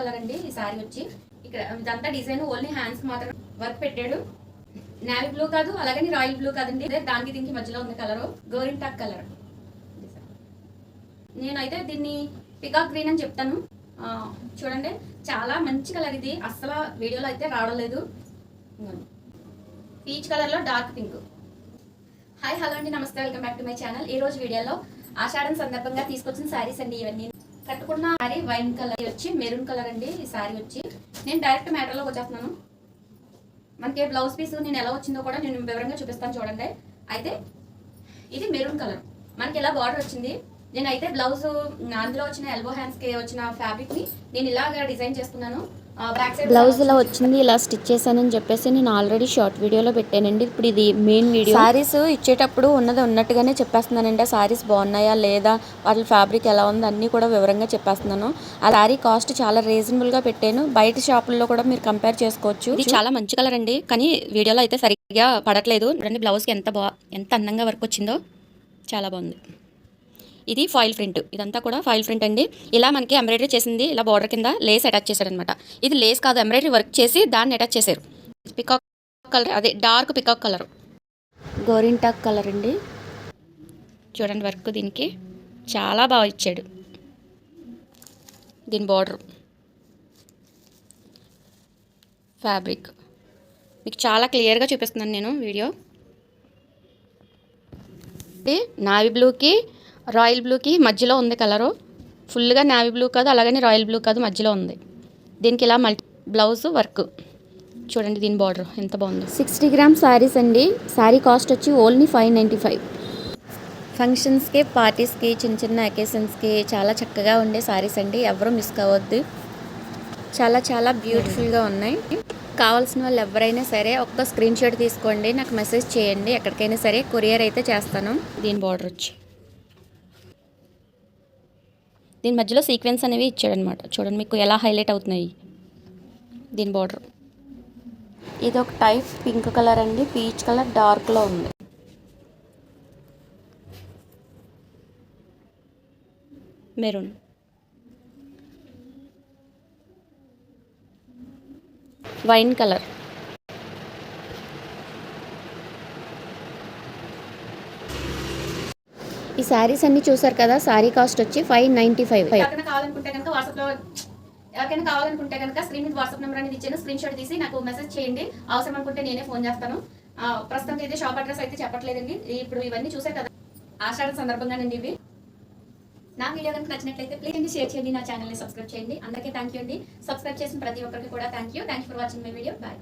Colour అండి ఈ sorry వచ్చి. ఇక్కడ ఇదంతా డిజైన్ ఓన్లీ హ్యాండ్స్ మాత్రం వర్క్ పెట్టాడు. నేవీ బ్లూ కాదు అలాగని రాయల్ బ్లూ కాదండి. దానికి దీనికి మధ్యలో ఉంది కలర్. గోరింటాక్ కలర్. నేనైతే దీన్ని పికాక్ గ్రీన్ అని చెప్తాను. చూడండి చాలా మంచి కలర్ ఇది. అస్సలు వీడియోలో అయితే రావడం లేదు. పీచ్ కలర్లో డార్క్ పింక్. హాయ్ హలో అండి. నమస్తే. Welcome back to my channel. ఈ రోజు వీడియోలో ఆషాఢం సందర్భంగా తీసుకొచ్చిన శారీస్ అండి ఇవన్నీ. కట్టుకున్న సారీ వైన్ కలర్ వచ్చి మెరూన్ కలర్ అండి ఈ శారీ వచ్చి. నేను డైరెక్ట్ మ్యాటర్లోకి వచ్చేస్తున్నాను. మనకి బ్లౌజ్ పీస్ నేను ఎలా వచ్చిందో కూడా నేను వివరంగా చూపిస్తాను చూడండి. అయితే ఇది మెరూన్ కలర్. మనకి ఇలా బార్డర్ వచ్చింది. నేనైతే బ్లౌజ్ అందులో వచ్చిన ఎల్బో హ్యాండ్స్కి వచ్చిన ఫ్యాబ్రిక్ని నేను ఇలాగా డిజైన్ చేస్తున్నాను. బ్యాక్ సైడ్ బ్లౌజ్ ఇలా వచ్చింది ఇలా స్టిచ్ చేశానని చెప్పేసి నేను ఆల్రెడీ షార్ట్ వీడియోలో పెట్టానండి. ఇప్పుడు ఇది మెయిన్ వీడియో సారీస్ ఇచ్చేటప్పుడు ఉన్నది ఉన్నట్టుగానే చెప్పేస్తున్నానండి. ఆ సారీస్ బాగున్నాయా లేదా వాటి ఫ్యాబ్రిక్ ఎలా ఉంది అన్నీ కూడా వివరంగా చెప్పేస్తున్నాను. ఆ సారీ కాస్ట్ చాలా రీజనబుల్గా పెట్టాను. బయట షాపుల్లో కూడా మీరు కంపేర్ చేసుకోవచ్చు. ఇది చాలా మంచి కలర్ అండి. కానీ వీడియోలో అయితే సరిగ్గా పడట్లేదు. చూడండి బ్లౌజ్కి ఎంత బా ఎంత అందంగా వర్క్ వచ్చిందో. చాలా బాగుంది. ఇది ఫాయిల్ ప్రింట్. ఇదంతా కూడా ఫాయిల్ ప్రింట్ అండి. ఇలా మనకి ఎంబ్రాయిడరీ చేసింది ఇలా బార్డర్ కింద లేస్ అటాచ్ చేశారనమాట. ఇది లేస్ కాదు ఎంబ్రాయిడరీ వర్క్ చేసి దాన్ని అటాచ్ చేశారు. పికాక్ కలర్ అదే డార్క్ పికాక్ కలర్ గోరింటాక్ కలర్ అండి. చూడండి వర్క్ దీనికి. చాలా బాగా ఇచ్చాడు. దీని బార్డర్ ఫ్యాబ్రిక్ మీకు చాలా క్లియర్గా చూపిస్తున్నాను నేను వీడియో. ఇది నావీ బ్లూకి రాయల్ బ్లూకి మధ్యలో ఉంది కలరు. ఫుల్గా నావీ బ్లూ కాదు అలాగని రాయల్ బ్లూ కాదు మధ్యలో ఉంది. దీనికి ఇలా మల్టీ బ్లౌజ్ వర్క్. చూడండి దీని బార్డర్ ఎంత బాగుంది. సిక్స్టీ గ్రామ్ శారీస్ అండి. శారీ కాస్ట్ వచ్చి ఓన్లీ ఫైవ్ నైంటీ ఫైవ్. ఫంక్షన్స్కి పార్టీస్కి చిన్న చిన్న అకేషన్స్కి చాలా చక్కగా ఉండే శారీస్ అండి. ఎవరు మిస్ కావద్దు. చాలా చాలా బ్యూటిఫుల్గా ఉన్నాయి. కావాల్సిన వాళ్ళు ఎవరైనా సరే ఒక్క స్క్రీన్ షాట్ తీసుకోండి. నాకు మెసేజ్ చేయండి. ఎక్కడికైనా సరే కొరియర్ అయితే చేస్తాను. దీని బార్డర్ వచ్చి దీని మధ్యలో సీక్వెన్స్ అనేవి ఇచ్చాడనమాట చూడండి మీకు ఎలా హైలైట్ అవుతున్నాయి దీని బార్డర్ ఇది ఒక టైప్ పింక్ కలర్ అండి. పీచ్ కలర్ డార్క్లో ఉంది. మెరూన్. Wine colour. ఈ శారీస్ అన్ని చూసారు కదా శారీ కాస్ట్ వచ్చి ఫైవ్ నైంటీ ఫైవ్. ఎవరికైనా కావాలనుకుంటే కనుక వాట్సాప్ ఎవరికైనా కావాలనుకుంటే కనుక స్క్రీన్ మీద వాట్సాప్ నెంబర్ అనేది ఇచ్చాను స్క్రీన్ షాట్ తీసి నాకు మెసేజ్ చేయండి. అవసరం అనుకుంటే నేనే ఫోన్ చేస్తాను. ప్రస్తుతం అయితే షాప్ అడ్రస్ అయితే చెప్పట్లేదండి. ఇప్పుడు ఇవన్నీ చూసే కదా. ఆషాఢ సందర్భంగానండి ఇవి. నా వీడియో కనుక నచ్చినట్లయితే ప్లీజ్ అండి షేర్ చేయండి. నా ఛానల్ని సబ్స్క్రైబ్ చేయండి. అందరికీ థ్యాంక్ యూ అండి. సబ్స్క్రైబ్ చేసిన ప్రతి ఒక్కరికి కూడా thank you thank for watching my video bye